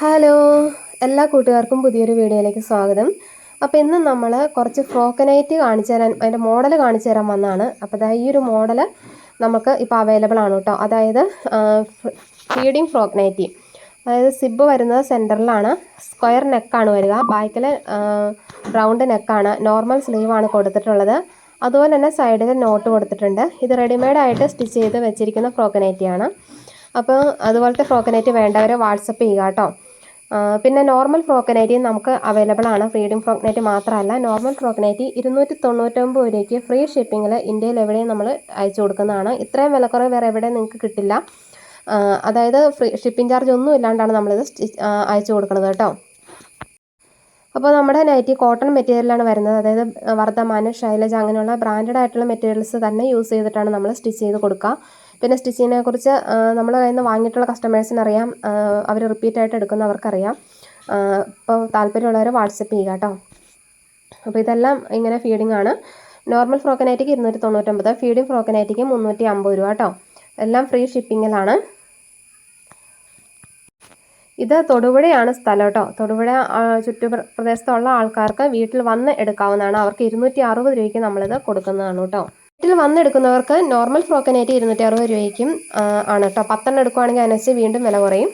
Hello എല്ലാ കൂട്ടുകാർക്കും പുതിയൊരു വീഡിയോയിലേക്ക് സ്വാഗതം. അപ്പോൾ ഇന്ന് നമ്മൾ കുറച്ച് ഫ്രോക്ക് നൈറ്റ് കാണിച്ചു തരാൻ അതിന്റെ മോഡൽ കാണിച്ചു തരാൻ വന്നതാണ്. അപ്പോൾ ദാ ഈ ഒരു മോഡൽ നമുക്ക് ഇപ്പോൾ അവൈലബിൾ ആണ് കേട്ടോ അതായത് ഫീഡിങ് ഫ്രോക്ക് നൈറ്റി അതായത് സിബ് വരുന്നത് സെന്ററിലാണ് സ്ക്വയർ നെക്കാണ് വരിക. ബാക്കിൽ റൗണ്ട് നെക്കാണ് നോർമൽ സ്ലീവ് ആണ് കൊടുത്തിട്ടുള്ളത്. അതുപോലെ തന്നെ സൈഡിൽ നോട്ട് കൊടുത്തിട്ടുണ്ട്. ഇത് റെഡിമെയ്ഡ് ആയിട്ട് സ്റ്റിച്ച് ചെയ്ത് വെച്ചിരിക്കുന്ന ഫ്രോക്ക് നൈറ്റിയാണ് അപ്പോൾ അതുപോലത്തെ ഫ്രോക്ക് വേണ്ടവരെ വാട്സപ്പ് ചെയ്യുക കേട്ടോ പിന്നെ നോർമൽ ഫ്രോക്ക് നൈറ്റി നമുക്ക് അവൈലബിൾ ആണ്. ഫ്രീഡം ഫ്രോക്ക് നൈറ്റി മാത്രമല്ല നോർമൽ ഫ്രോക്ക് നൈറ്റി ഇരുന്നൂറ്റി തൊണ്ണൂറ്റൊമ്പത് രൂപയ്ക്ക് ഫ്രീ ഷിപ്പിങ്ങിൽ ഇന്ത്യയിൽ എവിടെയും നമ്മൾ അയച്ചു കൊടുക്കുന്നതാണ്. ഇത്രയും വിലക്കുറവ് വേറെ എവിടെയും നിങ്ങൾക്ക് കിട്ടില്ല. അതായത് ഫ്രീ ഷിപ്പിംഗ് ചാർജ് ഒന്നും ഇല്ലാണ്ടാണ് നമ്മളിത് അയച്ചു കൊടുക്കുന്നത് കേട്ടോ. അപ്പോൾ നമ്മുടെ നൈറ്റി കോട്ടൺ മെറ്റീരിയലാണ് വരുന്നത്. അതായത് വർദ്ധമാന ശൈലജ അങ്ങനെയുള്ള ബ്രാൻഡഡ് ആയിട്ടുള്ള മെറ്റീരിയൽസ് തന്നെ യൂസ് ചെയ്തിട്ടാണ് നമ്മൾ സ്റ്റിച്ച് ചെയ്ത് കൊടുക്കുക. പിന്നെ സ്റ്റിച്ചിങ്ങിനെ കുറിച്ച് നമ്മൾ കയ്യിൽ നിന്ന് വാങ്ങിയിട്ടുള്ള കസ്റ്റമേഴ്സിന് അറിയാം. അവർ റിപ്പീറ്റ് ആയിട്ട് എടുക്കുന്നവർക്കറിയാം അപ്പോൾ താല്പര്യമുള്ളവർ വാട്സപ്പ് ചെയ്യുക കേട്ടോ. അപ്പോൾ ഇതെല്ലാം ഇങ്ങനെ ഫീഡിംഗ് ആണ്. നോർമൽ ഫ്രോക്കനായിട്ടേക്ക് ഇരുന്നൂറ്റി തൊണ്ണൂറ്റൊമ്പത് ഫീഡിംഗ് ഫ്രോക്കനായിട്ടേക്ക് മുന്നൂറ്റി അമ്പത് രൂപ കേട്ടോ. എല്ലാം ഫ്രീ ഷിപ്പിങ്ങിലാണ് ഇത് തൊടുപുഴയാണ് സ്ഥലം കേട്ടോ. തൊടുപുഴ ചുറ്റു പ്രദേശത്തുള്ള ആൾക്കാർക്ക് വീട്ടിൽ വന്ന് എടുക്കാവുന്നതാണ്. അവർക്ക് ഇരുന്നൂറ്റി അറുപത് രൂപയ്ക്ക് നമ്മളിത് കൊടുക്കുന്നതാണ് കേട്ടോ. വീട്ടിൽ വന്നെടുക്കുന്നവർക്ക് നോർമൽ ഫ്രോക്കിനായിട്ട് നൈറ്റി ഇരുന്നൂറ്റി അറുപത് രൂപയ്ക്കും ആണ് കേട്ടോ. പത്തെണ്ണം എടുക്കുവാണെങ്കിൽ അതിനനുസരിച്ച് വീണ്ടും വില കുറയും.